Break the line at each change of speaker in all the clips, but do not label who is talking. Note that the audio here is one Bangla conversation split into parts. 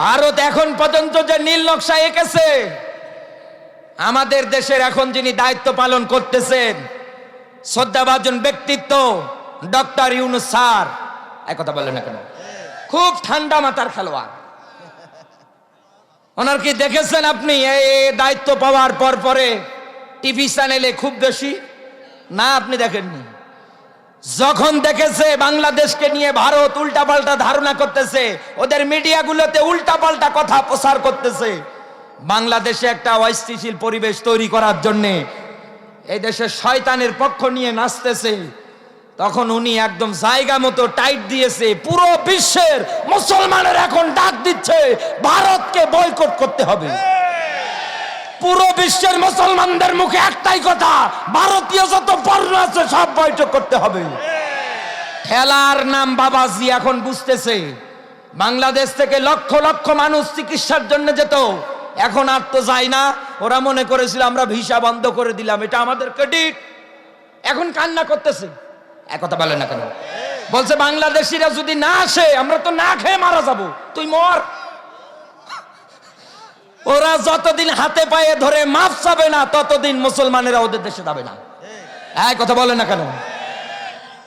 ভারত এখন পর্যন্ত যে নীল নকশা এঁকেছে, আমাদের দেশের এখন যিনি দায়িত্ব পালন করতেছেন, শ্রদ্ধাভাজন ব্যক্তিত্ব ডক্টর ইউনুস স্যার। এক কথা বলেন না কেন? খুব ঠান্ডা মাথার খেলোয়াড়। ওনার কি দেখেছেন আপনি? এই দায়িত্ব পাওয়ার পর পরে টিভি চ্যানেলে খুব বেশি? না, আপনি দেখেননি। যখন দেখেছে বাংলাদেশকে নিয়ে ভারত উল্টাপাল্টা ধারণা করতেছে, ওদের মিডিয়াগুলোতে উল্টাপাল্টা কথা প্রচার করতেছে, বাংলাদেশে একটা অস্থিতিশীল পরিবেশ তৈরি করার জন্যে এই দেশের শয়তানের পক্ষ নিয়ে নাচতেছে, তখন উনি একদম জায়গা মতো টাইট দিয়েছে, পুরো বিশ্বের মুসলমানের এখন ডাক দিচ্ছে, ভারতকে বয়কট করতে হবে। পুরো বিশ্বের মুসলমানদের মুখে একটাই কথা, ভারতীয় যত পণ্য আছে সব বৈঠক করতে হবে। খেলার নাম বাবাজি এখন বুঝতেছে। বাংলাদেশ থেকে লক্ষ লক্ষ মানুষ চিকিৎসার জন্য যেত, এখন আর তো যায় না। ওরা মনে করেছিল, আমরা ভিসা বন্ধ করে দিলাম, এটা আমাদের ক্রেডিট এখন কান্না করতেছে। একথা বলে না কেন? বলছে, বাংলাদেশিরা যদি না আসে, আমরা তো না খেয়ে মারা যাব। তুই মর। ওরা যতদিন হাতে পায়ে ধরে মাফ চাবে না, ততদিন মুসলমানেরা ওদের দেশে যাবে না। হ্যাঁ কথা বলে না কেন?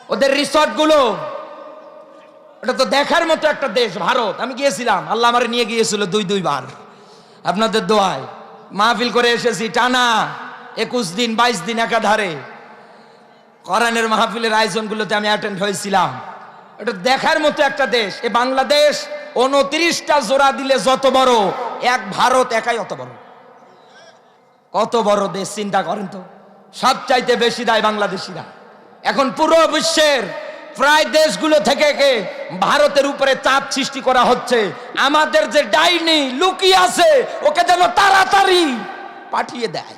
ওদের রিসর্টগুলো, ওটা তো দেখার মতো একটা দেশ, ভারত। আমি গিয়েছিলাম, আল্লাহ আমার নিয়ে গিয়েছিল দুই দুইবার আপনাদের দোয়ায়। মাহফিল করে এসেছি, টানা একুশ দিন, বাইশ দিন একাধারে। কোরআনের মাহফিলের আয়োজনগুলোতে আমি অ্যাটেন্ড হয়েছিলাম। এটা দেখার মতো একটা দেশ। এ বাংলাদেশ উনত্রিশটা জোড়া দিলে যত বড়, এক ভারত একাই অত বড়। কত বড় দেশ, চিন্তা করেন তো। সব চাইতে বেশি দেয় বাংলাদেশিরা। এখন পুরো বিশ্বের প্রায় দেশগুলো থেকে ভারতের উপরে চাপ সৃষ্টি করা হচ্ছে। আমাদের যে ডাইনি লুকিয়ে আছে, ওকে যেন তাড়াতাড়ি পাঠিয়ে দেয়।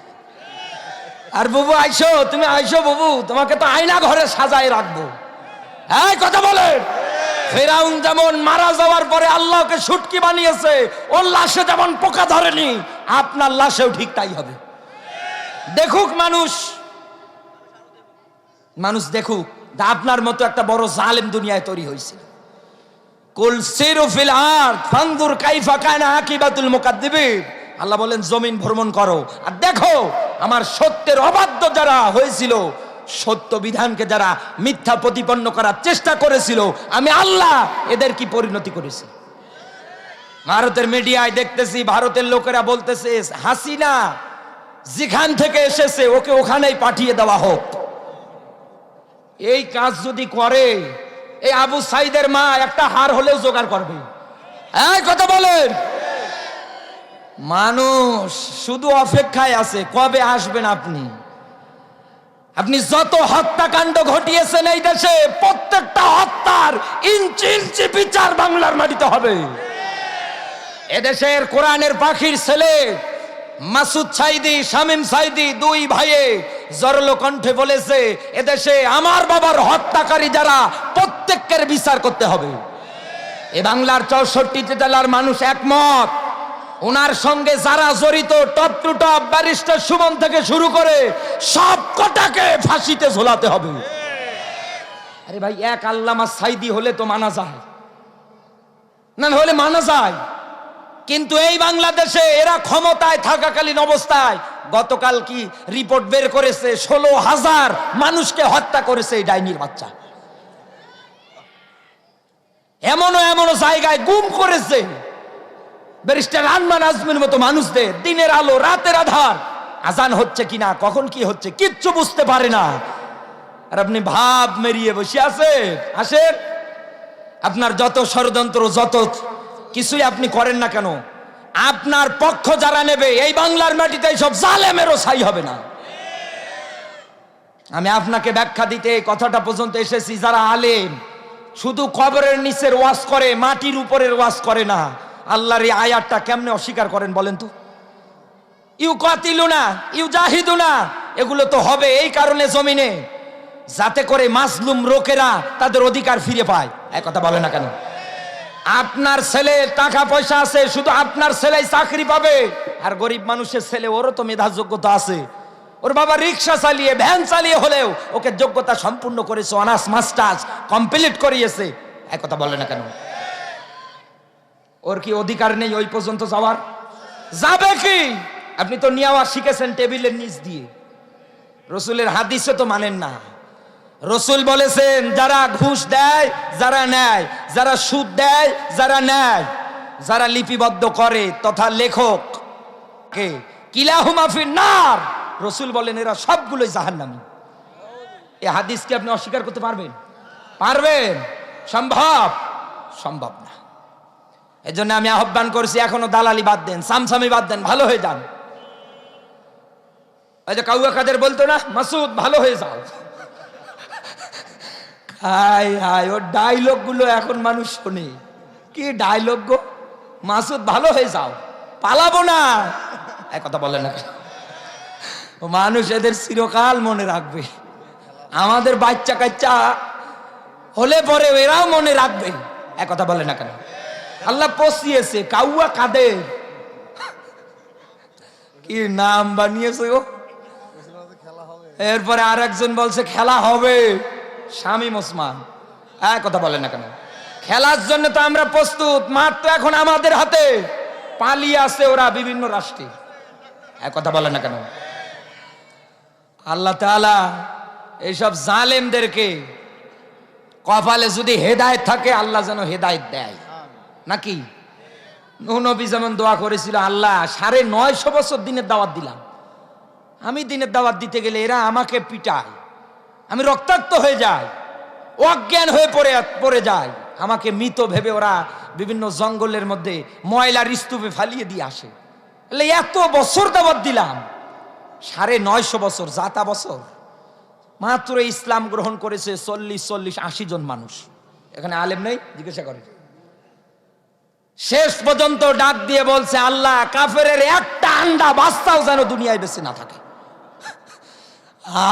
আর বাবু, আইসো, তুমি আইসো বাবু, তোমাকে তো আয়না ঘরে সাজায় রাখব। হ্যাঁ কথা বলে ফেরাউন যেমন মারা যাওয়ার পরে আল্লাহকে সুটকি বানিয়েছে, ওর লাশে যেমন পোকা ধরেনি, আপনার লাশেও ঠিক তাই হবে। দেখুক মানুষ মানুষ দেখুক আপনার মতো একটা বড় জালেম দুনিয়ায় তৈরি হয়েছে আল্লাহ বলেন, জমিন ভ্রমণ করো। আর দেখো, আমার সত্যের অবাধ্য যারা হয়েছিল সত্য বিধানকে যারা মিথ্যা প্রতিপন্ন করার চেষ্টা করেছিল, আমি আল্লাহ এদের কি পরিণতি করেছি? ভারতের মিডিয়ায় দেখতেছি, ভারতের লোকেরা বলতেছে, হাসিনা যেখান থেকে এসেছে, ওকে ওখানেই পাঠিয়ে দেওয়া হোক। এই কাজ যদি করে, এই আবু সাইদের মা একটা হার হলেও জোগাড় করবে। এই কথা বলেন। মানুষ শুধু অপেক্ষায় আছে, কবে আসবেন আপনি? আপনি যত হত্যাকাণ্ড ঘটিয়েছেন এই দেশে, প্রত্যেকটা হত্যার ইঞ্চি ইঞ্চি বিচার বাংলার মাটিতে হবে। এদেশের কোরআনের পাখির ছেলে মাসুদ সাইদি, শামিম সাইদি দুই ভাইয়ে জরলো কণ্ঠে বলেছে, এদেশে আমার বাবার হত্যাকারী যারা প্রত্যেকের বিচার করতে হবে। এ বাংলার চৌষট্টি জেলার মানুষ একমত। ওনার সঙ্গে যারা জড়িত, top to top barrister Suman থেকে শুরু করে সব কটাকে ফাঁসিতে ঝোলাতে হবে। আরে ভাই, এক আল্লামা সাইদি হলে তো মানা যায়। না, হলে মানা যায়। কিন্তু এই বাংলাদেশে এরা ক্ষমতায় থাকাকালীন অবস্থায় গতকাল কি রিপোর্ট বের করেছে? ষোলো হাজার মানুষকে হত্যা করেছে এই ডাইনির বাচ্চা। এমনও এমনও জায়গায় গুম করেছে। ব্যারিস্টার আনমান আজমির মতো মানুষদের দিনের আলো, রাতের আধার। আজান হচ্ছে কিনা, কখন কি হচ্ছে, কিচ্ছু বুঝতে পারে না। আর আপনি ভাব মেরিয়ে বসে আছে আসেন। আপনার যত ষড়যন্ত্র, যত কিছুই আপনি করেন না কেন, আপনার পক্ষ যারা নেবে, এই বাংলার মাটিতে সব জালেমেরও ছাই হবে না। আমি আপনাকে ব্যাখ্যা দিতে কথাটা পর্যন্ত এসেছি, যারা আলেম, শুধু কবরের নিচের ওয়াশ করে, মাটির উপরের ওয়াশ করে না। আল্লাহর এই আয়াতটা কেমনে অস্বীকার করেন বলেন তো? ইউ কাতিলু না ইউ জাহিদু না এগুলো তো হবে এই কারণে জমিনে। যাতে করে মাসলুম লোকেরা তাদের অধিকার ফিরে পায়। এক কথা বলে না কেন? আপনার ছেলে টাকা পয়সা আছে, শুধু আপনার ছেলেই চাকরি পাবে। আর গরিব মানুষের ছেলে, ওরও তো মেধা যোগ্যতা আছে। ওর বাবা রিক্সা চালিয়ে, ভ্যান চালিয়ে হলেও ওকে যোগ্যতা সম্পূর্ণ করেছে, অনার্স, মাস্টার্স, কমপ্লিট করিয়েছে। এক কথা বলে না কেন? ওর কি অধিকার নেই ওই পর্যন্ত যাওয়ার? যাবে কি? আপনি তো নিয়াওয়া শিখেছেন টেবিলের নিচ দিয়ে। রসুলের হাদিসে তো মানেন না। রসুল বলেছেন, যারা ঘুষ দেয়, যারা নেয়। যারা সুদ দেয়, যারা নেয়। যারা লিপিবদ্ধ করে, তথা লেখক কে? কিলাহুমাফির নার রসুল বলেন, এরা সবগুলোই জাহান্নামী। এ হাদিসকে আপনি অস্বীকার করতে পারবেন? পারবেন? সম্ভব? সম্ভব না। এই জন্য আমি আহ্বান করছি, এখনও দালালি বাদ দেন, সামসামি বাদ দেন, ভালো হয়ে যান। ওই যে কাউয়া কাদের বলতো না, মাসুদ, ভালো হয়ে যাও। হাই হাই ওর ডায়লগগুলো এখন মানুষ শোনে। কি ডায়লগ গো? মাসুদ, ভালো হয়ে যাও। পালাবো না। এক কথা বলে না ও মানুষ এদের চিরকাল মনে রাখবে। আমাদের বাচ্চা কাচ্চা হলে পরে এরাও মনে রাখবে। এক কথা বলে না কেন? আল্লাহ পচিয়েছে কাউয়া কাদের কি নাম বানিয়েছে ও এরপরে আর একজন বলছে, খেলা হবে। শামীম ওসমান এক কথা বলেন না কেন? খেলার জন্য তো আমরা প্রস্তুত তো এখন আমাদের হাতে। পালিয়ে আছে ওরা বিভিন্ন রাষ্ট্রে। এক কথা বলেন না কেন? আল্লাহ তাআলা এইসব জালেমদেরকে কপালে যদি হেদায়েত থাকে, আল্লাহ যেন হেদায়েত দেয়। নাকি? নবী যেমন দোয়া করেছিল আল্লাহ সাড়ে নয়শো বছর দিনের দাওয়াত দিলাম। আমি দিনের দাওয়াত দিতে গেলে এরা আমাকে পিটায়। আমি রক্তাক্ত হয়ে যাই অজ্ঞান হয়ে পড়ে পড়ে যায় আমাকে মৃত ভেবে ওরা বিভিন্ন জঙ্গলের মধ্যে ময়লার স্তূপে ফালিয়ে দিয়ে আসে। বলে, এত বছর দাওয়াত দিলাম সাড়ে নয়শো বছর জাতা বছর। মাত্র ইসলাম গ্রহণ করেছে চল্লিশ চল্লিশ আশি জন মানুষ। এখানে আলেম নেই? জিজ্ঞাসা করে। শেষ পর্যন্ত ডাক দিয়ে বলছে, আল্লাহ কাফের একটা আন্ডা বাস্তাও যেন দুনিয়ায় বেশি না থাকে।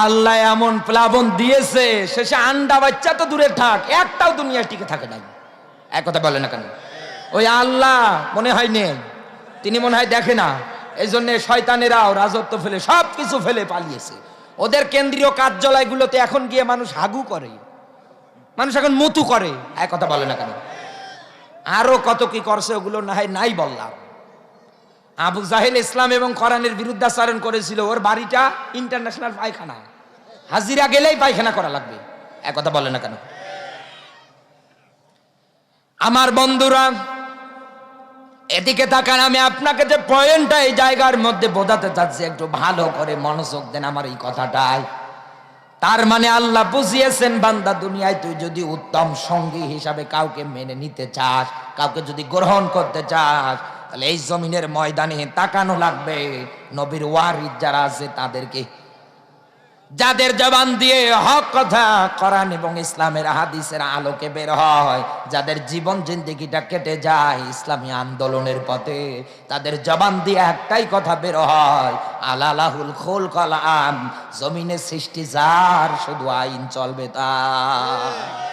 আল্লাহ এমন প্লাবন দিয়েছে, শেষে আন্ডা বাচ্চা তো দূরে থাক, একটাও দুনিয়ায় টিকে থাকে নাই। এক কথা বলে না কেন? ওই আল্লাহ মনে হয় নেই, তিনি মনে হয় দেখে না এই জন্য শয়তানেরাও রাজত্ব ফেলে সব কিছু ফেলে পালিয়েছে। ওদের কেন্দ্রীয় কার্যালয়গুলোতে এখন গিয়ে মানুষ হাগু করে, মানুষ এখন মতু করে, এক কথা বলে না কেন? আরও কত কি করছে ওগুলো না হয় নাই বললাম। আবু জাহেল ইসলাম এবং কোরআনের বিরুদ্ধাচারণ করেছিল, ওর বাড়িটা ইন্টারন্যাশনাল পায়খানা। হাজিরা গেলেই পায়খানা করা লাগবে। এক কথা বলে না কেন? আমার বন্ধুরা, এদিকে তাকান, আমি আপনাকে যে পয়েন্টটা এই জায়গার মধ্যে বোঝাতে চাচ্ছি, একটু ভালো করে মনোযোগ দেন আমার এই কথাটায়। তার মানে আল্লাহ বুঝিয়েছেন, বান্দা দুনিয়ায় তুই যদি উত্তম সঙ্গী হিসাবে কাউকে মেনে নিতে চাস, কাউকে যদি গ্রহণ করতে চাস, তাহলে এই জমিনের ময়দানে তাকানো লাগবে। নবীর ওয়ারিদ যারা আছে তাদেরকে যাদের জবান দিয়ে হক কথা কোরআন এবং ইসলামের হাদিসের আলোকে বের হয়, যাদের জীবন জিন্দিগিটা কেটে যায় ইসলামী আন্দোলনের পথে, তাদের জবান দিয়ে একটাই কথা বের হয়, আলালাহুল খোল কলাম জমিনের সৃষ্টি যার শুধু আইন চলবে তার।